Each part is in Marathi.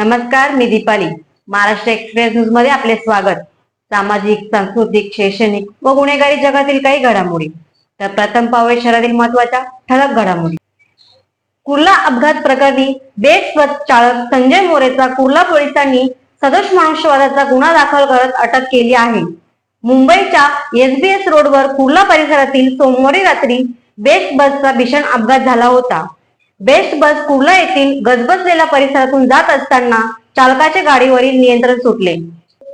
नमस्कार मी दीपाली. महाराष्ट्र एक्सप्रेस न्यूजमध्ये आपले स्वागत. सामाजिक सांस्कृतिक शैक्षणिक व गुन्हेगारी जगातील काही घडामोडी. तर प्रथम पाहूया शहरातील महत्त्वाच्या ठळक घडामोडी. कुर्ला अपघात प्रकरणी बेस्ट चालक संजय मोरेचा कुर्ला पोलिसांनी सदोष मनुष्यवादाचा गुन्हा दाखल करत अटक केली आहे. मुंबईच्या एसबीएस रोडवर कुर्ला परिसरातील सोमवारी रात्री बेस्ट बसचा भीषण अपघात झाला होता. बेस्ट बस कुर्ला येथील गजबजलेल्या परिसरातून जात असताना चालकाच्या गाडीवरील नियंत्रण सुटले.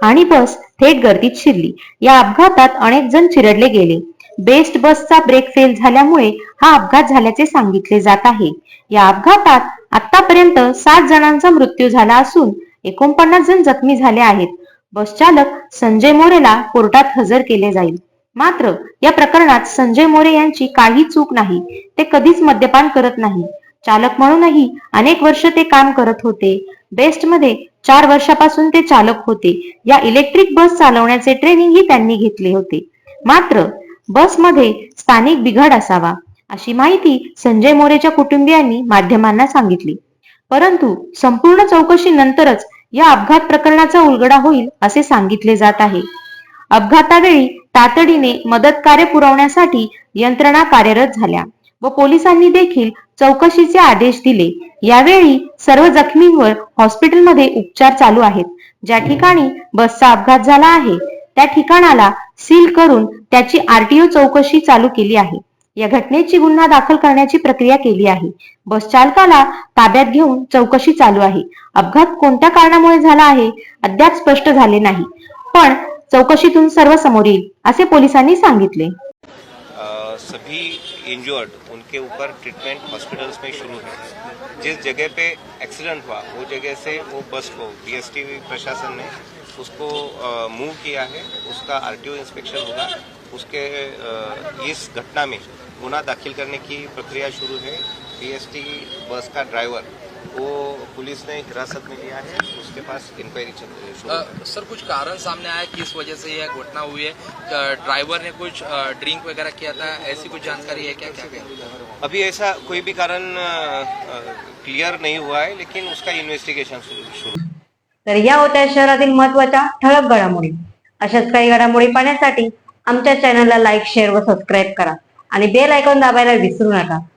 आणि बस थेट गर्दीत शिरली. या अपघातात अनेक जण चिरडले गेले. बेस्ट बसचा ब्रेक फेल झाल्यामुळे हा अपघात झाल्याचे सांगितले जात आहे. या अपघातात आतापर्यंत सात जणांचा मृत्यू झाला असून एकोणपन्नास जण जखमी झाले आहेत. बस चालक संजय मोरेला कोर्टात हजर केले जाईल. मात्र या प्रकरणात संजय मोरे यांची काही चूक नाही. ते कधीच मद्यपान करत नाही चालक म्हणूनही अनेक वर्ष ते काम करत होते. बेस्टमध्ये चार वर्षापासून ते चालक होते. या इलेक्ट्रिक बस चालवण्याचे ट्रेनिंगही त्यांनी घेतले होते. मात्र बसमध्ये स्थानिक बिघाड असावा अशी माहिती संजय मोरेच्या कुटुंबियांनी माध्यमांना सांगितली. परंतु संपूर्ण चौकशी नंतरच या अपघात प्रकरणाचा उलगडा होईल असे सांगितले जात आहे. अपघातावेळी तातडीने मदत कार्य पुरवण्यासाठी यंत्रणा कार्यरत झाल्या. व पोलिसांनी देखील चौकशीचे आदेश दिले. यावेळी सर्व जखमींवर हॉस्पिटलमध्ये उपचार चालू आहेत. ज्या ठिकाणी बसचा अपघात झाला आहे त्या ठिकाणाला सील करून त्याची आरटीओ चौकशी चालू केली आहे. या घटनेची गुन्हा दाखल करण्याची प्रक्रिया केली आहे. बस चालकाला ताब्यात घेऊन चौकशी चालू आहे. अपघात कोणत्या कारणामुळे झाला आहे अद्याप स्पष्ट झाले नाही. पण चौकशीतून सर्व समोर येईल असे पोलिसांनी सांगितले. सभी इंजर्ड उनके ऊपर ट्रीटमेंट हॉस्पिटल्स में शुरू है जिस जगह पे एक्सीडेंट हुआ वो जगह से वो बस को बीएसटी प्रशासन ने उसको मूव किया है। उसका आरटीओ इंस्पेक्शन होगा। उसके आ, इस घटना में गुना दाखिल करने की प्रक्रिया शुरू है। बीएसटी बस का ड्राइवर वो पुलिस ने हिरासत में लिया है उसके पास इंक्वायरी चल रही है है। सर कुछ कारण सामने आया किस वजह से यह घटना हुई है। ड्राइवर ने कुछ ड्रिंक वगैरह किया था ऐसी कुछ जानकारी है क्या क्या? क्या अभी ऐसा कोई भी कारण क्लियर नहीं हुआ है लेकिन उसका इन्वेस्टिगेशन शुरू तर या होत्या शहरातील महत्त्वाच्या ठळक घडामोडी. अशाच काही घडामोडी पाहण्यासाठी आमच्या चॅनलला लाईक शेअर व सबस्क्राईब करा. आणि बेल आयकॉन दाबायला विसरू नका.